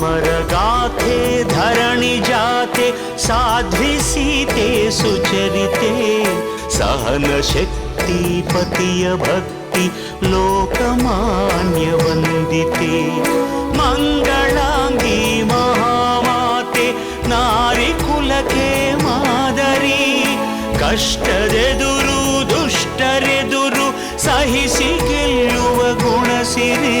अमरगाथे धरणि जाते साध्वी सीते सुचरिते सहनशक्ति पतिय भक्ति लोकमान्यवन्दिते मङ्गलाङ्गी महामाते नारिकुलके मादरी ಕಷ್ಟದೆದುರು ದುಷ್ಟರೆದುರು ಸಹಿಸಿ ಗೆಲ್ಲುವ ಗುಣಸಿರಿ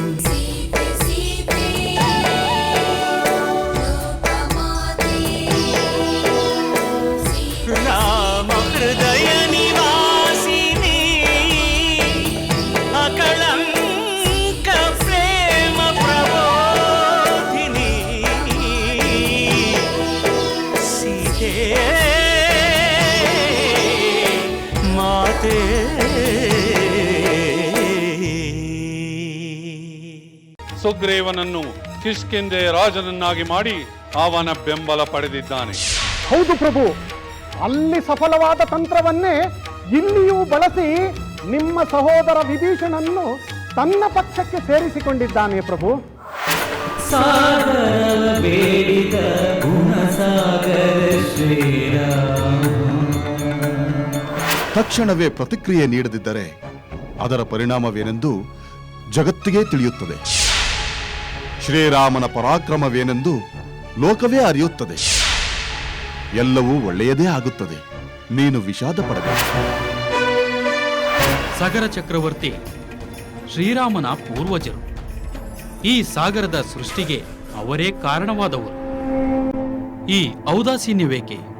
ಸುಗ್ರೀವನನ್ನು ಕಿಷ್ಕಿಂದೆ ರಾಜನನ್ನಾಗಿ ಮಾಡಿ ಅವನ ಬೆಂಬಲ ಪಡೆದಿದ್ದಾನೆ. ಹೌದು ಪ್ರಭು ಅಲ್ಲಿ ಸಫಲವಾದ ತಂತ್ರವನ್ನೇ ಇಲ್ಲಿಯೂ ಬಳಸಿ ನಿಮ್ಮ ಸಹೋದರ ವಿಭೀಷಣನ್ನು ತನ್ನ ಪಕ್ಷಕ್ಕೆ ಸೇರಿಸಿಕೊಂಡಿದ್ದಾನೆ ಪ್ರಭು. ಬೇಡಿದ ಗುಣಸಾಗರ ತಕ್ಷಣವೇ ಪ್ರತಿಕ್ರಿಯೆ ನೀಡದಿದ್ದರೆ ಅದರ ಪರಿಣಾಮವೇನೆಂದು ಜಗತ್ತಿಗೆ ತಿಳಿಯುತ್ತದೆ. ಶ್ರೀರಾಮನ ಪರಾಕ್ರಮವೇನೆಂದು ಲೋಕವೇ ಅರಿಯುತ್ತದೆ. ಎಲ್ಲವೂ ಒಳ್ಳೆಯದೇ ಆಗುತ್ತದೆ. ನೀನು ವಿಷಾದ ಪಡಬೇಕು ಸಾಗರ ಚಕ್ರವರ್ತಿ, ಶ್ರೀರಾಮನ ಪೂರ್ವಜರು, ಈ ಸಾಗರದ ಸೃಷ್ಟಿಗೆ ಅವರೇ ಕಾರಣವಾದವರು. ಈ ಔದಾಸೀನ್ಯವೇಕೆ?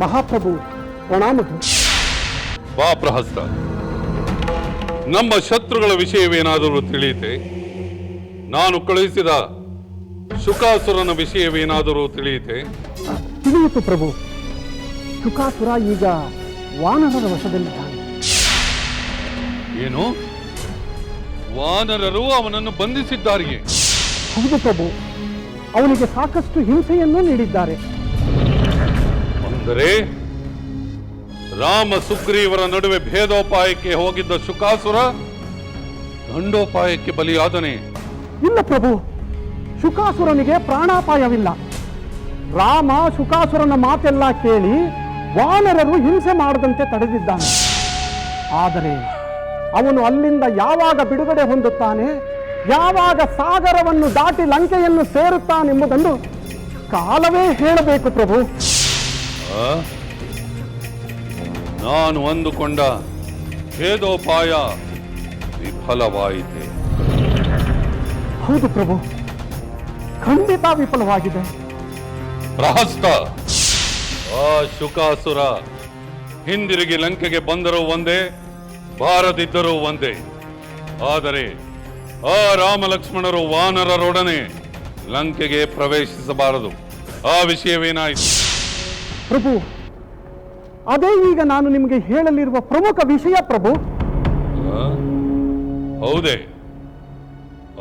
ಮಹಾಪ್ರಭು ಪ್ರಣಾಮಗಳು. ಬಾ ಪ್ರಹಸ್ತ. ನಮ್ಮ ಶತ್ರುಗಳ ವಿಷಯವೇನಾದರೂ ತಿಳಿಯಿತೆ? ನಾನು ಕಳುಹಿಸಿದ ಶುಕಾಸುರನ ವಿಷಯವೇನಾದರೂ ತಿಳಿಯಿತೆ? ತಿಳಿಯಿತು ಪ್ರಭು. ಶುಕಾಸುರ ಈಗ ವಾನರರ ವಶದಲ್ಲಿದ್ದಾನೆ. ಏನು? ವಾನರರು ಅವನನ್ನು ಬಂಧಿಸಿದ್ದಾರೆಯೇ? ಹೌದು ಪ್ರಭು. ಅವನಿಗೆ ಸಾಕಷ್ಟು ಹಿಂಸೆಯನ್ನು ನೀಡಿದ್ದಾರೆ. ಅಂದರೆ ರಾಮ ಸುಗ್ರೀವರ ನಡುವೆ ಭೇದೋಪಾಯಕ್ಕೆ ಹೋಗಿದ್ದ ಶುಕಾಸುರ ದಂಡೋಪಾಯಕ್ಕೆ ಬಲಿಯಾದನೆ. ಇಲ್ಲ ಪ್ರಭು, ಶುಕಾಸುರನಿಗೆ ಪ್ರಾಣಾಪಾಯವಿಲ್ಲ. ರಾಮ ಶುಕಾಸುರನ ಮಾತೆಲ್ಲ ಕೇಳಿ ವಾನರರು ಹಿಂಸೆ ಮಾಡದಂತೆ ತಡೆದಿದ್ದಾನೆ. ಆದರೆ ಅವನು ಅಲ್ಲಿಂದ ಯಾವಾಗ ಬಿಡುಗಡೆ ಹೊಂದುತ್ತಾನೆ, ಯಾವಾಗ ಸಾಗರವನ್ನು ದಾಟಿ ಲಂಕೆಯನ್ನು ಸೇರುತ್ತಾನೆಂಬುದನ್ನು ಕಾಲವೇ ಹೇಳಬೇಕು ಪ್ರಭು? ನಾನು ಅಂದುಕೊಂಡ ಭೇದೋಪಾಯ ವಿಫಲವಾಯಿತೆ. ಹೌದು ಪ್ರಭು. ಖಂಡಿತ ವಿಫಲವಾಗಿದೆ. ಪ್ರಹಸ್ತ. ಆ ಶುಕಾಸುರ ಹಿಂದಿರುಗಿ ಲಂಕೆಗೆ ಬಂದರೂ ಒಂದೇ ಬಾರದಿದ್ದರೂ ಒಂದೇ. ಆದರೆ ಆ ರಾಮ ಲಕ್ಷ್ಮಣರು ವಾನರರೊಡನೆ ಲಂಕೆಗೆ ಪ್ರವೇಶಿಸಬಾರದು. ಆ ವಿಷಯವೇನಾಯಿತು? ಪ್ರಭು ಅದೇ ಈಗ ನಾನು ನಿಮಗೆ ಹೇಳಲಿರುವ ಪ್ರಮುಖ ವಿಷಯ ಪ್ರಭು? ಹೌದೇ.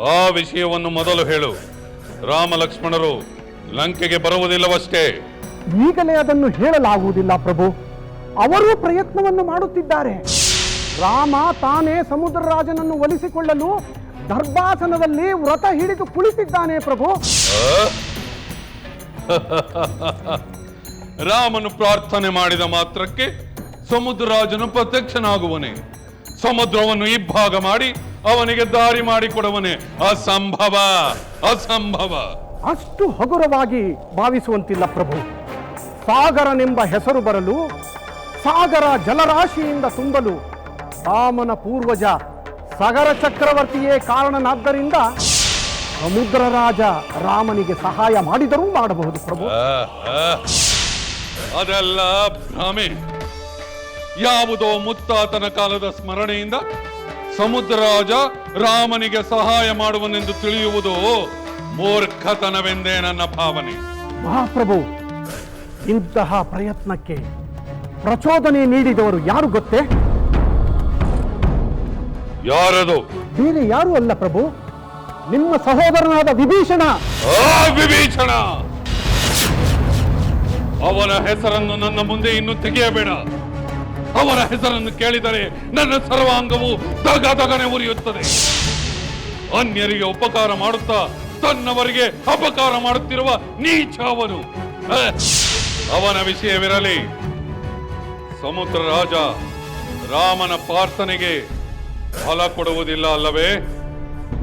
ಆ ವಿಷಯವನ್ನು ಮೊದಲು ಹೇಳು. ರಾಮ ಲಕ್ಷ್ಮಣರು ಲಂಕೆಗೆ ಬರುವುದಿಲ್ಲವಷ್ಟೇ. ಈಗಲೇ ಅದನ್ನು ಹೇಳಲಾಗುವುದಿಲ್ಲ ಪ್ರಭು. ಅವರೂ ಪ್ರಯತ್ನವನ್ನು ಮಾಡುತ್ತಿದ್ದಾರೆ. ರಾಮ ತಾನೇ ಸಮುದ್ರ ರಾಜನನ್ನು ಒಲಿಸಿಕೊಳ್ಳಲು ದರ್ಭಾಸನದಲ್ಲಿ ವ್ರತ ಹಿಡಿದು ಕುಳಿತಿದ್ದಾನೆ ಪ್ರಭು. ರಾಮನು ಪ್ರಾರ್ಥನೆ ಮಾಡಿದ ಮಾತ್ರಕ್ಕೆ ಸಮುದ್ರರಾಜನು ಪ್ರತ್ಯಕ್ಷನಾಗುವನೆ. ಸಮುದ್ರವನ್ನು ಇಬ್ಬಾಗ ಮಾಡಿ ಅವನಿಗೆ ದಾರಿ ಮಾಡಿಕೊಡುವನೆ. ಅಸಂಭವ ಅಸಂಭವ. ಅಷ್ಟು ಹಗುರವಾಗಿ ಭಾವಿಸುವಂತಿಲ್ಲ ಪ್ರಭು. ಸಾಗರನೆಂಬ ಹೆಸರು ಬರಲು ಸಾಗರ ಜಲರಾಶಿಯಿಂದ ತುಂಬಲು ರಾಮನ ಪೂರ್ವಜ ಸಾಗರ ಚಕ್ರವರ್ತಿಯೇ ಕಾರಣನಾದ್ದರಿಂದ ಸಮುದ್ರ ರಾಜ ರಾಮನಿಗೆ ಸಹಾಯ ಮಾಡಿದರೂ ಮಾಡಬಹುದು ಪ್ರಭು. ಅದೆಲ್ಲ ಭ್ರಮೆ. ಯಾವುದೋ ಮುತ್ತಾತನ ಕಾಲದ ಸ್ಮರಣೆಯಿಂದ ಸಮುದ್ರರಾಜ ರಾಮನಿಗೆ ಸಹಾಯ ಮಾಡುವನೆಂದು ತಿಳಿಯುವುದು ಮೂರ್ಖತನವೆಂದೇ ನನ್ನ ಭಾವನೆ. ಮಹಾಪ್ರಭು ಇಂತಹ ಪ್ರಯತ್ನಕ್ಕೆ ಪ್ರಚೋದನೆ ನೀಡಿದವರು ಯಾರು ಗೊತ್ತೇ? ಯಾರದು? ಬೇರೆ ಯಾರು ಅಲ್ಲ ಪ್ರಭು. ನಿಮ್ಮ ಸಹೋದರನಾದ ವಿಭೀಷಣ. ಆ ವಿಭೀಷಣ! ಅವನ ಹೆಸರನ್ನು ನನ್ನ ಮುಂದೆ ಇನ್ನು ತೆಗೆಯಬೇಡ. ಅವರ ಹೆಸರನ್ನು ಕೇಳಿದರೆ ನನ್ನ ಸರ್ವಾಂಗವು ದಗ ದಗನೆ ಉರಿಯುತ್ತದೆ. ಅನ್ಯರಿಗೆ ಉಪಕಾರ ಮಾಡುತ್ತಾ ತನ್ನವರಿಗೆ ಅಪಕಾರ ಮಾಡುತ್ತಿರುವ ನೀಚ ಅವನು! ಅವನ ವಿಷಯವಿರಲಿ. ಸಮುದ್ರ ರಾಜ ರಾಮನ ಪ್ರಾರ್ಥನೆಗೆ ಫಲ ಕೊಡುವುದಿಲ್ಲ ಅಲ್ಲವೇ?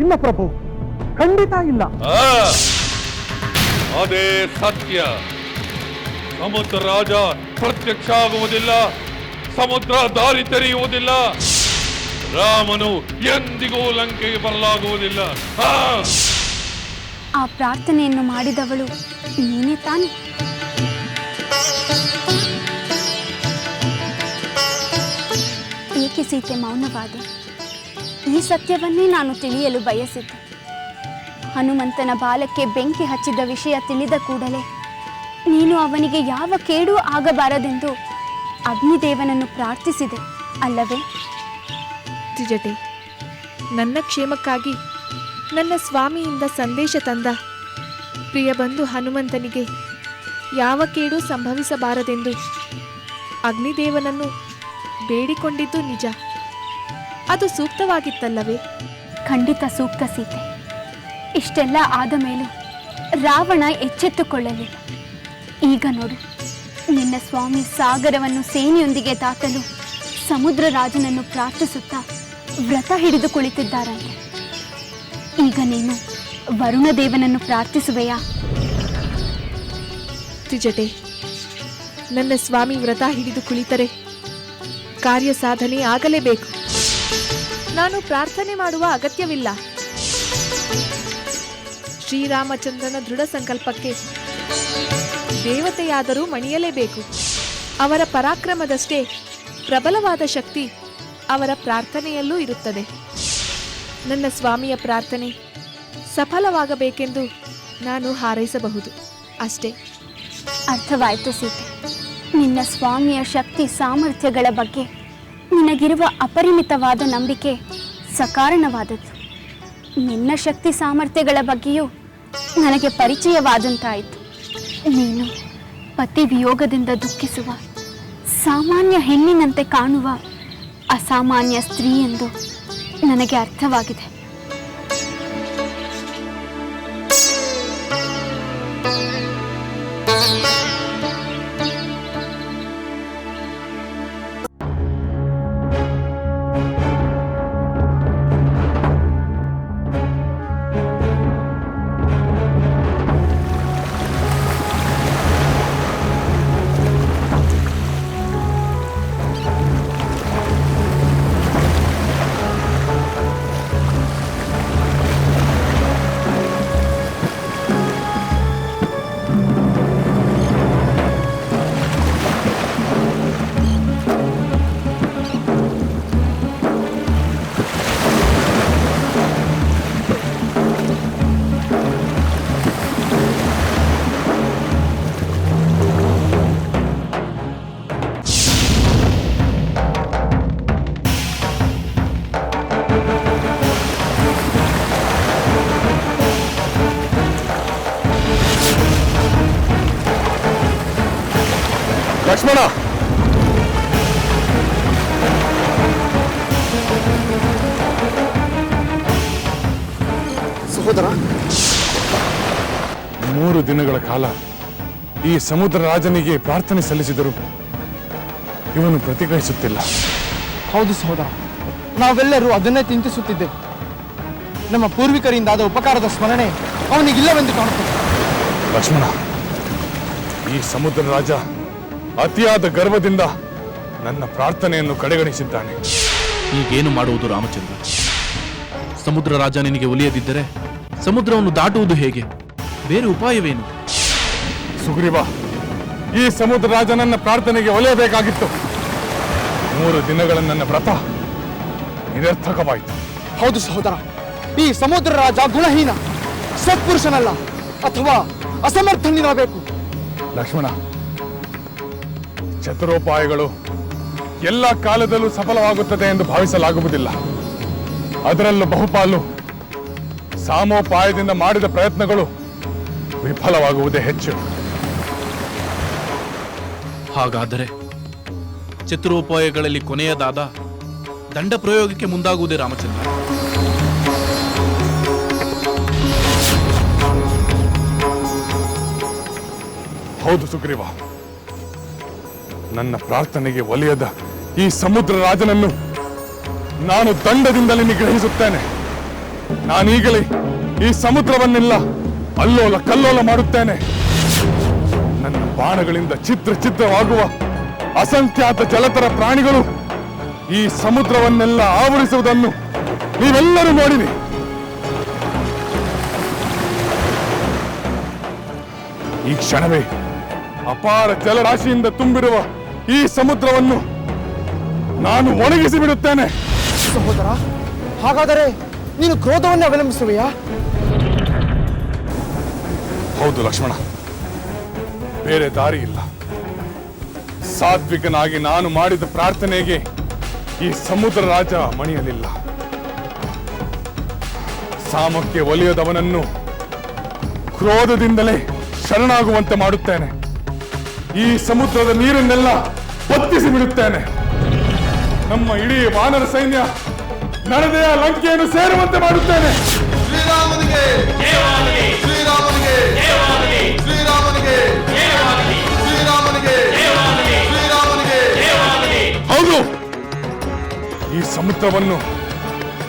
ಇಲ್ಲ ಪ್ರಭು ಖಂಡಿತ ಇಲ್ಲ. ಅದೇ ಸತ್ಯ. ಸಮುದ್ರ ರಾಜ ಪ್ರತ್ಯಕ್ಷ ಆಗುವುದಿಲ್ಲ ಸಮುದ್ರ ದಾರಿ ತೆರೆಯುವುದಿಲ್ಲ. ರಾಮನು ಎಂದಿಗೂ ಲಂಕೆಗೆ ಬರಲಾಗುವುದಿಲ್ಲ. ಆ, ಪ್ರಾರ್ಥನೆಯನ್ನು ಮಾಡಿದವಳು ನೀನೇ ತಾನೆ. ಏಕೆ ಸೀತೆ ಮೌನವಾದೆ? ಈ ಸತ್ಯವನ್ನೇ ನಾನು ತಿಳಿಯಲು ಬಯಸಿದ್ದೆ. ಹನುಮಂತನ ಬಾಲಕ್ಕೆ ಬೆಂಕಿ ಹಚ್ಚಿದ ವಿಷಯ ತಿಳಿದ ಕೂಡಲೇ ನೀನು ಅವನಿಗೆ ಯಾವ ಕೇಡು ಆಗಬಾರದೆಂದು ಅಗ್ನಿದೇವನನ್ನು ಪ್ರಾರ್ಥಿಸಿದೆ ಅಲ್ಲವೇ? ತ್ರಿಜಟೆ ನನ್ನ ಕ್ಷೇಮಕ್ಕಾಗಿ ನನ್ನ ಸ್ವಾಮಿಯಿಂದ ಸಂದೇಶ ತಂದ ಪ್ರಿಯ ಬಂಧು ಹನುಮಂತನಿಗೆ ಯಾವ ಕೇಡು ಸಂಭವಿಸಬಾರದೆಂದು ಅಗ್ನಿದೇವನನ್ನು ಬೇಡಿಕೊಂಡಿದ್ದು ನಿಜ. ಅದು ಸೂಕ್ತವಾಗಿತ್ತಲ್ಲವೇ? ಖಂಡಿತ ಸೂಕ್ತ ಸೀತೆ. ಇಷ್ಟೆಲ್ಲ ಆದ ಮೇಲೂ ರಾವಣ ಎಚ್ಚೆತ್ತುಕೊಳ್ಳಲಿಲ್ಲ. ಈಗ ನೋಡು. ನಿನ್ನ ಸ್ವಾಮಿ ಸಾಗರವನ್ನು ಸೇನೆಯೊಂದಿಗೆ ದಾಟಲು ಸಮುದ್ರ ರಾಜನನ್ನು ಪ್ರಾರ್ಥಿಸುತ್ತಾ ವ್ರತ ಹಿಡಿದು ಕುಳಿತಿದ್ದಾರಂತೆ. ಈಗ ನೀನು ವರುಣದೇವನನ್ನು ಪ್ರಾರ್ಥಿಸುವೆಯಾ? ತ್ರಿಜಟೆ, ನನ್ನ ಸ್ವಾಮಿ ವ್ರತ ಹಿಡಿದು ಕುಳಿತರೆ ಕಾರ್ಯ ಸಾಧನೆ ಆಗಲೇಬೇಕು. ನಾನು ಪ್ರಾರ್ಥನೆ ಮಾಡುವ ಅಗತ್ಯವಿಲ್ಲ. ಶ್ರೀರಾಮಚಂದ್ರನ ದೃಢ ಸಂಕಲ್ಪಕ್ಕೆ ದೇವತೆಯಾದರೂ ಮಣಿಯಲೇಬೇಕು. ಅವರ ಪರಾಕ್ರಮದಷ್ಟೇ ಪ್ರಬಲವಾದ ಶಕ್ತಿ ಅವರ ಪ್ರಾರ್ಥನೆಯಲ್ಲೂ ಇರುತ್ತದೆ. ನನ್ನ ಸ್ವಾಮಿಯ ಪ್ರಾರ್ಥನೆ ಸಫಲವಾಗಬೇಕೆಂದು ನಾನು ಹಾರೈಸಬಹುದು. ಅಷ್ಟೇ. ಅರ್ಥವಾಯಿತು ಸೀತೆ. ನಿನ್ನ ಸ್ವಾಮಿಯ ಶಕ್ತಿ ಸಾಮರ್ಥ್ಯಗಳ ಬಗ್ಗೆ ನಿನಗಿರುವ ಅಪರಿಮಿತವಾದ ನಂಬಿಕೆ ಸಕಾರಣವಾದದ್ದು. ನಿನ್ನ ಶಕ್ತಿ ಸಾಮರ್ಥ್ಯಗಳ ಬಗ್ಗೆಯೂ ನನಗೆ ಪರಿಚಯವಾದಂತಾಯಿತು. ನೀನು ಪತಿ ವಿಯೋಗದಿಂದ ದುಃಖಿಸುವ ಸಾಮಾನ್ಯ ಹೆಣ್ಣಿನಂತೆ ಕಾಣುವ ಅಸಾಮಾನ್ಯ ಸ್ತ್ರೀ ಎಂದು ನನಗೆ ಅರ್ಥವಾಗಿದೆ. ಲಕ್ಷ್ಮಣ. ಸಹೋದರ. ಮೂರು ದಿನಗಳ ಕಾಲ ಈ ಸಮುದ್ರ ರಾಜನಿಗೆ ಪ್ರಾರ್ಥನೆ ಸಲ್ಲಿಸಿದರು ಇವನು ಪ್ರತಿಕ್ರಿಯಿಸುತ್ತಿಲ್ಲ ಹೌದು ಸಹೋದರ. ನಾವೆಲ್ಲರೂ ಅದನ್ನೇ ಚಿಂತಿಸುತ್ತಿದ್ದೆವು. ನಮ್ಮ ಪೂರ್ವಿಕರಿಂದ ಆದ ಉಪಕಾರದ ಸ್ಮರಣೆ ಅವನಿಗಿಲ್ಲವೆಂದು ಕಾಣುತ್ತೆ ಲಕ್ಷ್ಮಣ ಈ ಸಮುದ್ರ ರಾಜ ಅತಿಯಾದ ಗರ್ವದಿಂದ ನನ್ನ ಪ್ರಾರ್ಥನೆಯನ್ನು ಕಡೆಗಣಿಸಿದ್ದಾನೆ. ಈಗೇನು ಮಾಡುವುದು ರಾಮಚಂದ್ರ? ಸಮುದ್ರ ರಾಜ ನಿನಗೆ ಒಲಿಯದಿದ್ದರೆ ಸಮುದ್ರವನ್ನು ದಾಟುವುದು ಹೇಗೆ? ಬೇರೆ ಉಪಾಯವೇನು? ಸುಗ್ರೀವ ಈ ಸಮುದ್ರ ರಾಜ ನನ್ನ ಪ್ರಾರ್ಥನೆಗೆ ಒಲಿಯಬೇಕಾಗಿತ್ತು. ಮೂರು ದಿನಗಳ ನನ್ನ ವ್ರತ ನಿರರ್ಥಕವಾಯಿತು. ಹೌದು ಸಹೋದರ ಈ ಸಮುದ್ರ ರಾಜ ಗುಣಹೀನ ಸತ್ಪುರುಷನಲ್ಲ ಅಥವಾ ಅಸಮರ್ಥನಿರಬೇಕು. ಲಕ್ಷ್ಮಣ ಚತುರೋಪಾಯಗಳು ಎಲ್ಲ ಕಾಲದಲ್ಲೂ ಸಫಲವಾಗುತ್ತದೆ ಎಂದು ಭಾವಿಸಲಾಗುವುದಿಲ್ಲ. ಅದರಲ್ಲೂ ಬಹುಪಾಲು ಸಾಮೋಪಾಯದಿಂದ ಮಾಡಿದ ಪ್ರಯತ್ನಗಳು ವಿಫಲವಾಗುವುದೇ ಹೆಚ್ಚು. ಹಾಗಾದರೆ ಚತುರೋಪಾಯಗಳಲ್ಲಿ ಕೊನೆಯದಾದ ದಂಡ ಪ್ರಯೋಗಕ್ಕೆ ಮುಂದಾಗುವುದೇ ರಾಮಚಂದ್ರ? ಹೌದು ಸುಗ್ರೀವ. ನನ್ನ ಪ್ರಾರ್ಥನೆಗೆ ಒಲಿಯದ ಈ ಸಮುದ್ರ ರಾಜನನ್ನು ನಾನು ದಂಡದಿಂದಲೇ ನಿಗ್ರಹಿಸುತ್ತೇನೆ. ನಾನೀಗಲೇ ಈ ಸಮುದ್ರವನ್ನೆಲ್ಲ ಅಲ್ಲೋಲ ಕಲ್ಲೋಲ ಮಾಡುತ್ತೇನೆ. ನನ್ನ ಬಾಣಗಳಿಂದ ಚಿತ್ರ ಚಿತ್ರವಾಗುವ ಅಸಂಖ್ಯಾತ ಜಲತರ ಪ್ರಾಣಿಗಳು ಈ ಸಮುದ್ರವನ್ನೆಲ್ಲ ಆವರಿಸುವುದನ್ನು ನೀವೆಲ್ಲರೂ ನೋಡಿರಿ. ಈ ಕ್ಷಣವೇ ಅಪಾರ ಜಲರಾಶಿಯಿಂದ ತುಂಬಿರುವ ಈ ಸಮುದ್ರವನ್ನು ನಾನು ಒಣಗಿಸಿ ಬಿಡುತ್ತೇನೆ. ಸಹೋದರ ಹಾಗಾದರೆ ನೀನು ಕ್ರೋಧವನ್ನು ಅವಲಂಬಿಸುವೆಯಾ? ಹೌದು ಲಕ್ಷ್ಮಣ ಬೇರೆ ದಾರಿ ಇಲ್ಲ. ಸಾತ್ವಿಕನಾಗಿ ನಾನು ಮಾಡಿದ ಪ್ರಾರ್ಥನೆಗೆ ಈ ಸಮುದ್ರ ರಾಜ ಮಣಿಯಲಿಲ್ಲ. ಸಾಮಕ್ಕೆ ಒಲಿಯದವನನ್ನು ಕ್ರೋಧದಿಂದಲೇ ಶರಣಾಗುವಂತೆ ಮಾಡುತ್ತೇನೆ. ಈ ಸಮುದ್ರದ ನೀರನ್ನೆಲ್ಲ ಒತ್ತಿಸಿ ಬಿಡುತ್ತೇನೆ. ನಮ್ಮ ಇಡೀ ವಾನರ ಸೈನ್ಯ ನಡದೆಯ ಲಂಕೆಯನ್ನು ಸೇರುವಂತೆ ಮಾಡುತ್ತೇನೆ. ಶ್ರೀರಾಮನಿಗೆ. ಶ್ರೀರಾಮನಿಗೆ. ಶ್ರೀರಾಮನಿಗೆ. ಶ್ರೀರಾಮನಿಗೆ. ಶ್ರೀರಾಮನಿಗೆ. ಹೌದು. ಈ ಸಮುದ್ರವನ್ನು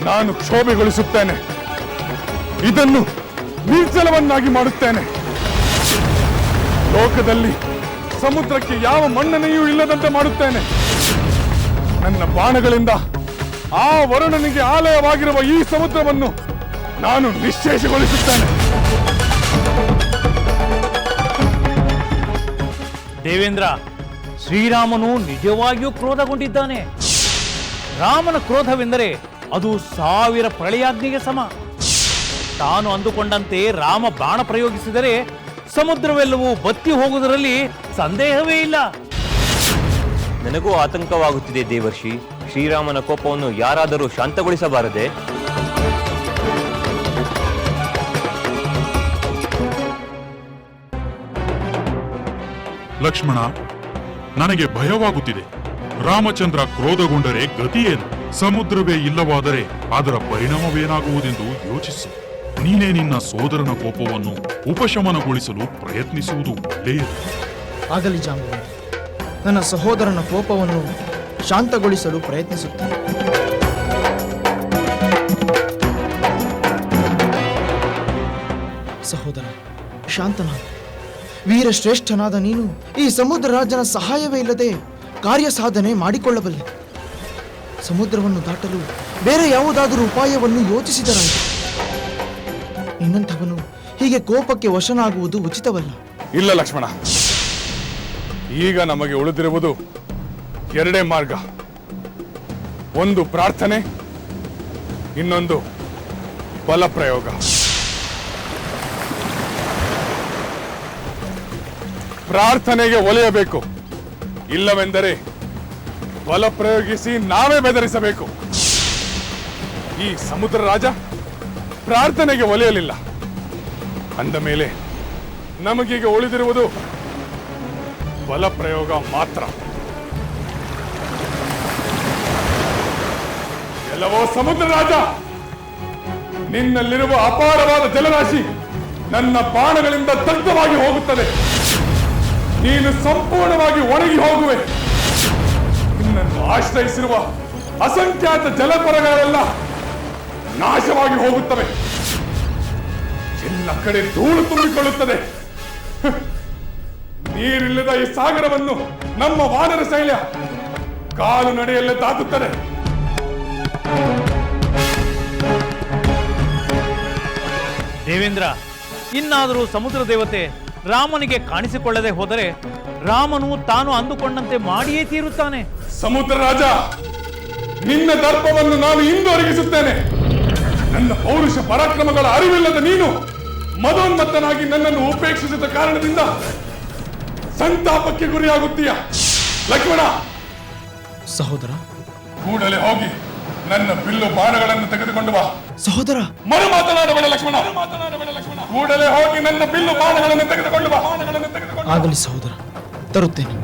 ನಾನು ಕ್ಷೋಭೆಗೊಳಿಸುತ್ತೇನೆ. ಇದನ್ನು ನಿರ್ಜಲವನ್ನಾಗಿ ಮಾಡುತ್ತೇನೆ. ಲೋಕದಲ್ಲಿ ಸಮುದ್ರಕ್ಕೆ ಯಾವ ಮಣ್ಣನೆಯೂ ಇಲ್ಲದಂತೆ ಮಾಡುತ್ತೇನೆ. ನನ್ನ ಬಾಣಗಳಿಂದ ಆ ವರುಣನಿಗೆ ಆಲಯವಾಗಿರುವ ಈ ಸಮುದ್ರವನ್ನು ನಾನು ನಿಶ್ಚೇಷಗೊಳಿಸುತ್ತೇನೆ. ದೇವೇಂದ್ರ, ಶ್ರೀರಾಮನು ನಿಜವಾಗಿಯೂ ಕ್ರೋಧಗೊಂಡಿದ್ದಾನೆ. ರಾಮನ ಕ್ರೋಧವೆಂದರೆ ಅದು ಸಾವಿರ ಪ್ರಳಯಾಗ್ನಿಗೆ ಸಮ. ತಾನು ಅಂದುಕೊಂಡಂತೆ ರಾಮ ಬಾಣ ಪ್ರಯೋಗಿಸಿದರೆ ಸಮುದ್ರವೆಲ್ಲವೂ ಬತ್ತಿ ಹೋಗುವುದರಲ್ಲಿ ಸಂದೇಹವೇ ಇಲ್ಲ. ನನಗೂ ಆತಂಕವಾಗುತ್ತಿದೆ ದೇವರ್ಷಿ. ಶ್ರೀರಾಮನ ಕೋಪವನ್ನು ಯಾರಾದರೂ ಶಾಂತಗೊಳಿಸಬಾರದೆ? ಲಕ್ಷ್ಮಣ ನನಗೆ ಭಯವಾಗುತ್ತಿದೆ. ರಾಮಚಂದ್ರ ಕ್ರೋಧಗೊಂಡರೆ ಗತಿಯೇನು? ಸಮುದ್ರವೇ ಇಲ್ಲವಾದರೆ ಅದರ ಪರಿಣಾಮವೇನಾಗುವುದೆಂದು ಯೋಚಿಸು. ನೀನೇ ನಿನ್ನ ಸೋದರನ ಕೋಪವನ್ನು ಉಪಶಮನಗೊಳಿಸಲು ಪ್ರಯತ್ನಿಸುವುದು ಒಳ್ಳೆಯದು. ಆಗಲಿ ಜಾಂಬವ. ನನ್ನ ಸಹೋದರನ ಕೋಪವನ್ನು ಶಾಂತಗೊಳಿಸಲು ಪ್ರಯತ್ನಿಸುತ್ತೇನೆ. ಸಹೋದರ, ಶಾಂತನ. ವೀರಶ್ರೇಷ್ಠನಾದ ನೀನು ಈ ಸಮುದ್ರ ರಾಜನ ಸಹಾಯವೇ ಇಲ್ಲದೆ ಕಾರ್ಯ ಸಾಧನೆ ಮಾಡಿಕೊಳ್ಳಬಲ್ಲೆ. ಸಮುದ್ರವನ್ನು ದಾಟಲು ಬೇರೆ ಯಾವುದಾದರೂ ಉಪಾಯವನ್ನು ಯೋಚಿಸಿದರಾಯಿತು. ನಿನ್ನಂಥವನು ಹೀಗೆ ಕೋಪಕ್ಕೆ ವಶನಾಗುವುದು ಉಚಿತವಲ್ಲ. ಇಲ್ಲ ಲಕ್ಷ್ಮಣ. ಈಗ ನಮಗೆ ಉಳಿದಿರುವುದು ಎರಡೇ ಮಾರ್ಗ. ಒಂದು ಪ್ರಾರ್ಥನೆ, ಇನ್ನೊಂದು ಬಲಪ್ರಯೋಗ. ಪ್ರಾರ್ಥನೆಗೆ ಒಲೆಯಬೇಕು. ಇಲ್ಲವೆಂದರೆ ಬಲ ಪ್ರಯೋಗಿಸಿ ನಾವೇ ಬೆದರಿಸಬೇಕು. ಈ ಸಮುದ್ರ ರಾಜ ಪ್ರಾರ್ಥನೆಗೆ ಒಲೆಯಲಿಲ್ಲ ಅಂದ ಮೇಲೆ ನಮಗೀಗ ಉಳಿದಿರುವುದು ಬಲ ಪ್ರಯೋಗ ಮಾತ್ರ. ಎಲ್ಲವೋ ಸಮುದ್ರ ರಾಜ, ನಿನ್ನಲ್ಲಿರುವ ಅಪಾರವಾದ ಜಲರಾಶಿ ನನ್ನ ಬಾಣಗಳಿಂದ ದಗ್ಧವಾಗಿ ಹೋಗುತ್ತದೆ. ನೀನು ಸಂಪೂರ್ಣವಾಗಿ ಒಣಗಿ ಹೋಗುವೆ. ನಿನ್ನನ್ನು ಆಶ್ರಯಿಸಿರುವ ಅಸಂಖ್ಯಾತ ಜಲಪರಗಳೆಲ್ಲ ನಾಶವಾಗಿ ಹೋಗುತ್ತವೆ. ಎಲ್ಲ ಕಡೆ ಧೂಳು ತುಂಬಿಕೊಳ್ಳುತ್ತದೆ. ನೀರಿಲ್ಲದ ಈ ಸಾಗರವನ್ನು ನಮ್ಮ ವಾನರ ಶೈಲ್ಯ ಕಾಲು ನಡೆಯಲ್ಲೇ ತಾಕುತ್ತದೆ. ದೇವೇಂದ್ರ ಇನ್ನಾದರೂ ಸಮುದ್ರ ದೇವತೆ ರಾಮನಿಗೆ ಕಾಣಿಸಿಕೊಳ್ಳದೆ ಹೋದರೆ ರಾಮನು ತಾನು ಅಂದುಕೊಂಡಂತೆ ಮಾಡಿಯೇ ತೀರುತ್ತಾನೆ. ಸಮುದ್ರ ರಾಜ ನಿನ್ನ ದರ್ಪವನ್ನು ನಾನು ಇಂದು ಅರಗಿಸುತ್ತೇನೆ. ನನ್ನ ಪೌರುಷ ಪರಾಕ್ರಮಗಳ ಅರಿವಿಲ್ಲದ ನೀನು ಮದೋನ್ಮತ್ತನಾಗಿ ನನ್ನನ್ನು ಉಪೇಕ್ಷಿಸಿದ ಕಾರಣದಿಂದ ಸಂತಾಪಕ್ಕೆ ಗುರಿಯಾಗುತ್ತೀಯ. ಲಕ್ಷ್ಮಣ! ಸಹೋದರ! ಕೂಡಲೇ ಹೋಗಿ ನನ್ನ ಬಿಲ್ಲು ಬಾಣಗಳನ್ನು ತೆಗೆದುಕೊಂಡು ಬಾ. ಸಹೋದರ! ಮರು ಮಾತನಾಡಬೇಡ ಲಕ್ಷ್ಮಣ. ಕೂಡಲೇ ಹೋಗಿ ನನ್ನ ಬಿಲ್ಲು ಬಾಣಗಳನ್ನು ತೆಗೆದುಕೊಂಡು ಬಾ. ಬಾಣಗಳನ್ನು ತೆಗೆದುಕೊಂಡು ಆಗಲಿ ಸಹೋದರ ತರುತ್ತೇನೆ.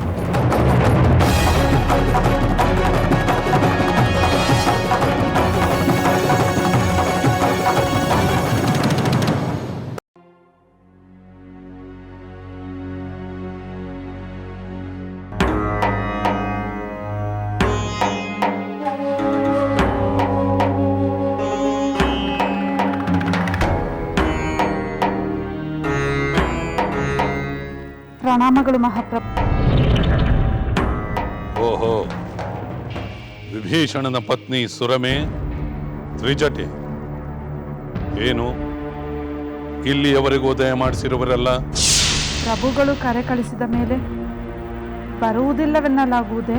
ಪ್ರಣಾಮಗಳು ಮಹಾಪ್ರಭು. ಓಹೋ. ವಿಭೀಷಣನ ಪತ್ನಿ ಸುರಮೆ ತ್ರಿಜಟೆ. ಏನು? ಇಲ್ಲಿಯವರೆಗೂ ಉದಯ ಮಾಡಿಸಿರುವರೆಲ್ಲ? ಪ್ರಭುಗಳು ಕರೆ ಕಳಿಸಿದ ಮೇಲೆ ಬರುವುದಿಲ್ಲವೆನ್ನಲಾಗುವುದೇ?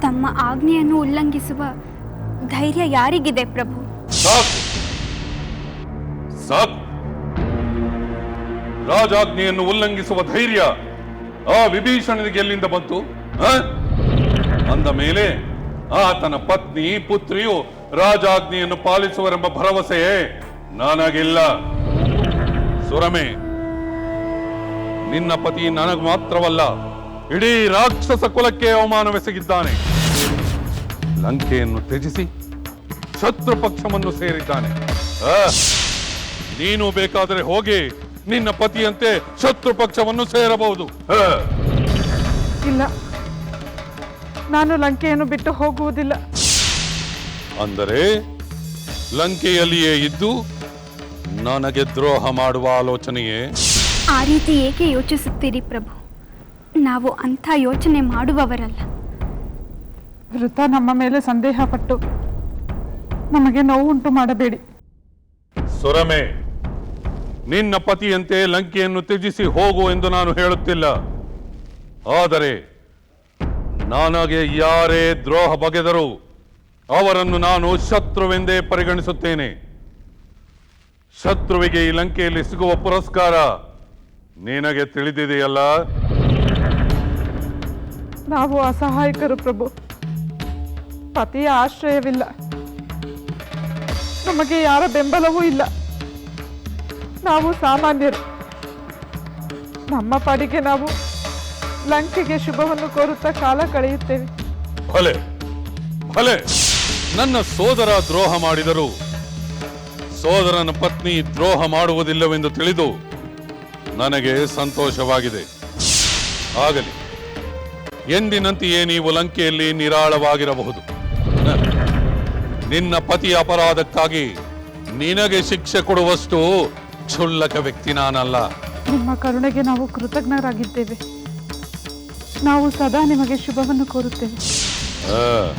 ತಮ್ಮ ಆಜ್ಞೆಯನ್ನು ಉಲ್ಲಂಘಿಸುವ ಧೈರ್ಯ ಯಾರಿಗಿದೆ ಪ್ರಭು? ಸಾಕು. ಸಾಕು. ರಾಜಾಜ್ಞೆಯನ್ನು ಉಲ್ಲಂಘಿಸುವ ಧೈರ್ಯ ಆ ವಿಭೀಷಣನಿಗೆ ಎಲ್ಲಿಂದ ಬಂತು? ಅಂದ ಮೇಲೆ ಆತನ ಪತ್ನಿ, ಪುತ್ರಿಯು ರಾಜಾಜ್ಞೆಯನ್ನು ಪಾಲಿಸುವರೆಂಬ ಭರವಸೆ ನನಗಿಲ್ಲ. ಸುರಮೆ, ನಿನ್ನ ಪತಿ ನನಗೆ ಮಾತ್ರವಲ್ಲ, ಇಡೀ ರಾಕ್ಷಸ ಕುಲಕ್ಕೆ ಅವಮಾನವೆಸಗಿದ್ದಾನೆ. ಲಂಕೆಯನ್ನು ತ್ಯಜಿಸಿ ಶತ್ರು ಪಕ್ಷವನ್ನು ಸೇರಿದ್ದಾನೆ. ನೀನು ಬೇಕಾದರೆ ಹೋಗಿ ನಿನ್ನ ಪತಿಯಂತೆ ಶತ್ರು ಪಕ್ಷವನ್ನು ಸೇರಬಹುದು. ಇಲ್ಲ. ನಾನು ಲಂಕೆಯನ್ನು ಬಿಟ್ಟು ಹೋಗುವುದಿಲ್ಲ. ಅಂದರೆ ಲಂಕೆಯಲ್ಲಿಯೇ ಇದ್ದು ನನಗೆ ದ್ರೋಹ ಮಾಡುವ ಆಲೋಚನೆಯೇ? ಆ ರೀತಿ ಏಕೆ ಯೋಚಿಸುತ್ತೀರಿ ಪ್ರಭು? ನಾವು ಅಂಥ ಯೋಚನೆ ಮಾಡುವವರಲ್ಲ. ವೃತ ನಮ್ಮ ಮೇಲೆ ಸಂದೇಹ ಪಟ್ಟು ನಮಗೆ ನೋವುಂಟು ಮಾಡಬೇಡಿ. ಸುರಮೆ ನಿನ್ನ ಪತಿಯಂತೆ ಲಂಕೆಯನ್ನು ತ್ಯಜಿಸಿ ಹೋಗು ಎಂದು ನಾನು ಹೇಳುತ್ತಿಲ್ಲ. ಆದರೆ ನನಗೆ ಯಾರೇ ದ್ರೋಹ ಬಗೆದರೂ ಅವರನ್ನು ನಾನು ಶತ್ರುವೆಂದೇ ಪರಿಗಣಿಸುತ್ತೇನೆ. ಶತ್ರುವಿಗೆ ಈ ಲಂಕೆಯಲ್ಲಿ ಸಿಗುವ ಪುರಸ್ಕಾರ ನಿನಗೆ ತಿಳಿದಿದೆಯಲ್ಲ? ನಾವು ಅಸಹಾಯಕರು ಪ್ರಭು. ಪತಿಯ ಆಶ್ರಯವಿಲ್ಲ. ನಮಗೆ ಯಾರ ಬೆಂಬಲವೂ ಇಲ್ಲ. ನಾವು ಸಾಮಾನ್ಯರು. ನಮ್ಮ ಪಾಡಿಗೆ ನಾವು ಲಂಕೆಗೆ ಶುಭವನ್ನು ಕೋರುತ್ತಾ ಕಾಲ ಕಳೆಯುತ್ತೇವೆ. ಭಲೆ ಭಲೆ. ನನ್ನ ಸೋದರ ದ್ರೋಹ ಮಾಡಿದರು, ಸೋದರನ ಪತ್ನಿ ದ್ರೋಹ ಮಾಡುವುದಿಲ್ಲವೆಂದು ತಿಳಿದು ನನಗೆ ಸಂತೋಷವಾಗಿದೆ. ಆಗಲಿ, ಎಂದಿನಂತೆಯೇ ನೀವು ಲಂಕೆಯಲ್ಲಿ ನಿರಾಳವಾಗಿರಬಹುದು. ನಿನ್ನ ಪತಿಯ ಅಪರಾಧಕ್ಕಾಗಿ ನಿನಗೆ ಶಿಕ್ಷೆ ಕೊಡುವಷ್ಟು ಕ್ಷುಲ್ಲಕ ವ್ಯಕ್ತಿ ನಾನಲ್ಲ. ನಿಮ್ಮ ಕರುಣೆಗೆ ನಾವು ಕೃತಜ್ಞರಾಗಿದ್ದೇವೆ. ನಾವು ಸದಾ ನಿಮಗೆ ಶುಭವನ್ನು ಕೋರುತ್ತೇವೆ. ಆ,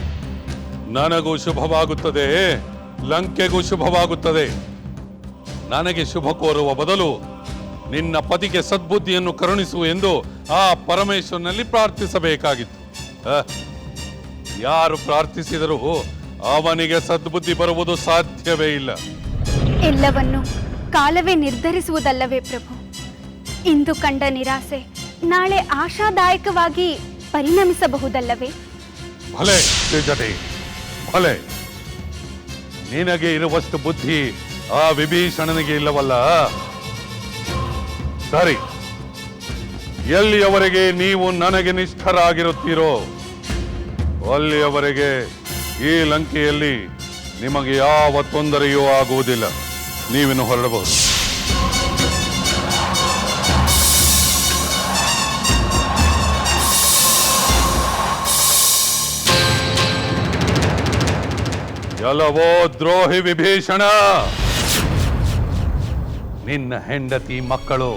ನನಗೂ ಶುಭವಾಗುತ್ತದೆ ಲಂಕೆಗೂ ಶುಭವಾಗುತ್ತದೆ. ನನಗೆ ಶುಭ ಕೋರುವ ಬದಲು ನಿನ್ನ ಪತಿಗೆ ಸದ್ಬುದ್ಧಿಯನ್ನು ಕರುಣಿಸು ಎಂದು ಆ ಪರಮೇಶ್ವರನಲ್ಲಿ ಪ್ರಾರ್ಥಿಸಬೇಕಾಗಿತ್ತು. ಆ, ಯಾರು ಪ್ರಾರ್ಥಿಸಿದರೂ ಅವನಿಗೆ ಸದ್ಬುದ್ಧಿ ಬರುವುದು ಸಾಧ್ಯವೇ ಇಲ್ಲ. ಎಲ್ಲವನ್ನು ಕಾಲವೇ ನಿರ್ಧರಿಸುವುದಲ್ಲವೇ ಪ್ರಭು? ಇಂದು ಕಂಡ ನಿರಾಸೆ ನಾಳೆ ಆಶಾದಾಯಕವಾಗಿ ಪರಿಣಮಿಸಬಹುದಲ್ಲವೇ? ಭಲೆ ತ್ರಿಜಟೆ ಭಲೆ. ನಿನಗೆ ಇರುವಷ್ಟು ಬುದ್ಧಿ ಆ ವಿಭೀಷಣನಿಗೆ ಇಲ್ಲವಲ್ಲ? ಸರಿ. ಎಲ್ಲಿಯವರೆಗೆ ನೀವು ನನಗೆ ನಿಷ್ಠರಾಗಿರುತ್ತೀರೋ, ಅಲ್ಲಿಯವರೆಗೆ ಈ ಲಂಕೆಯಲ್ಲಿ ನಿಮಗೆ ಯಾವ ತೊಂದರೆಯೂ ಆಗುವುದಿಲ್ಲ. ನೀವಿನ್ನು ಹೊರಡಬಹುದು. ಎಲ್ಲವೋ ದ್ರೋಹಿ ವಿಭೀಷಣ! ನಿನ್ನ ಹೆಂಡತಿ ಮಕ್ಕಳು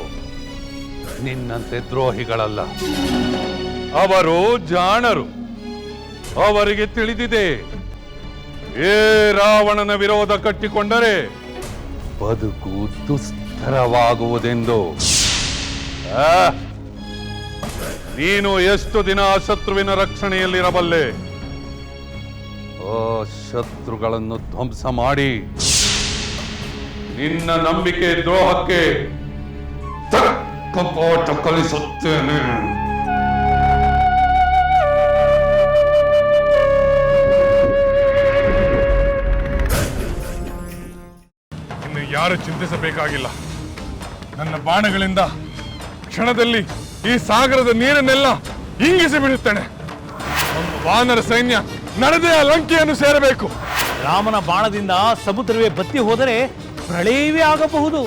ನಿನ್ನಂತೆ ದ್ರೋಹಿಗಳಲ್ಲ. ಅವರು ಜಾಣರು. ಅವರಿಗೆ ತಿಳಿದಿದೆ, ಏ ರಾವಣನ ವಿರೋಧ ಕಟ್ಟಿಕೊಂಡರೆ ಬದುಕು ದುಸ್ತರವಾಗುವುದೆಂದು ನೀನು ಎಷ್ಟು ದಿನ ಶತ್ರುವಿನ ರಕ್ಷಣೆಯಲ್ಲಿರಬಲ್ಲೆ? ಆ ಶತ್ರುಗಳನ್ನು ಧ್ವಂಸ ಮಾಡಿ. ನಿನ್ನ ನಂಬಿಕೆ ದ್ರೋಹಕ್ಕೆ ತಕ್ಕ ಪಾಠ ಕಲಿಸುತ್ತೇನೆ. ಯಾರು ಚಿಂತಿಸಬೇಕಾಗಿಲ್ಲ. ನನ್ನ ಬಾಣಗಳಿಂದ ಕ್ಷಣದಲ್ಲಿ ಈ ಸಾಗರದ ನೀರನ್ನೆಲ್ಲ ಇಂಗಿಸಿ ಬಿಡುತ್ತೇನೆ. ನಮ್ಮ ವಾನರ ಸೈನ್ಯ ನಡೆದೇ ಆ ಲಂಕೆಯನ್ನು ಸೇರಬೇಕು. ರಾಮನ ಬಾಣದಿಂದ ಸಮುದ್ರವೇ ಬತ್ತಿ ಹೋದರೆ ಪ್ರಳಯವೇ ಆಗಬಹುದು.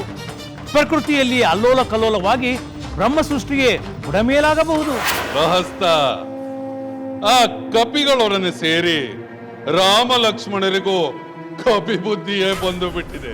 ಪ್ರಕೃತಿಯಲ್ಲಿ ಅಲ್ಲೋಲ ಕಲ್ಲೋಲವಾಗಿ ಬ್ರಹ್ಮ ಸೃಷ್ಟಿಗೆ ಬುಡಮೇಲಾಗಬಹುದು. ಪ್ರಹಸ್ತ ಆ ಕಪಿಗಳೊಡನೆ ಸೇರಿ ರಾಮ ಲಕ್ಷ್ಮಣರಿಗೂ ಕಪಿ ಬುದ್ಧಿಯೇ ಬಂದು ಬಿಟ್ಟಿದೆ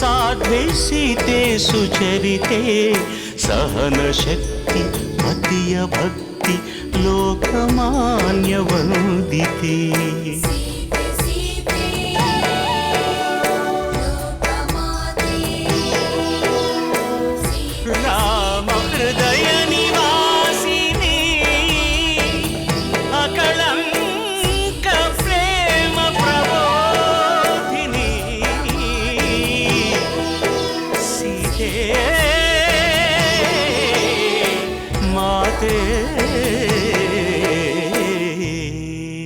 ಸಾಧ್ವೆ ಸೀತೆ ಸುಚರಿತೆ ಸಹನ ಶಕ್ತಿ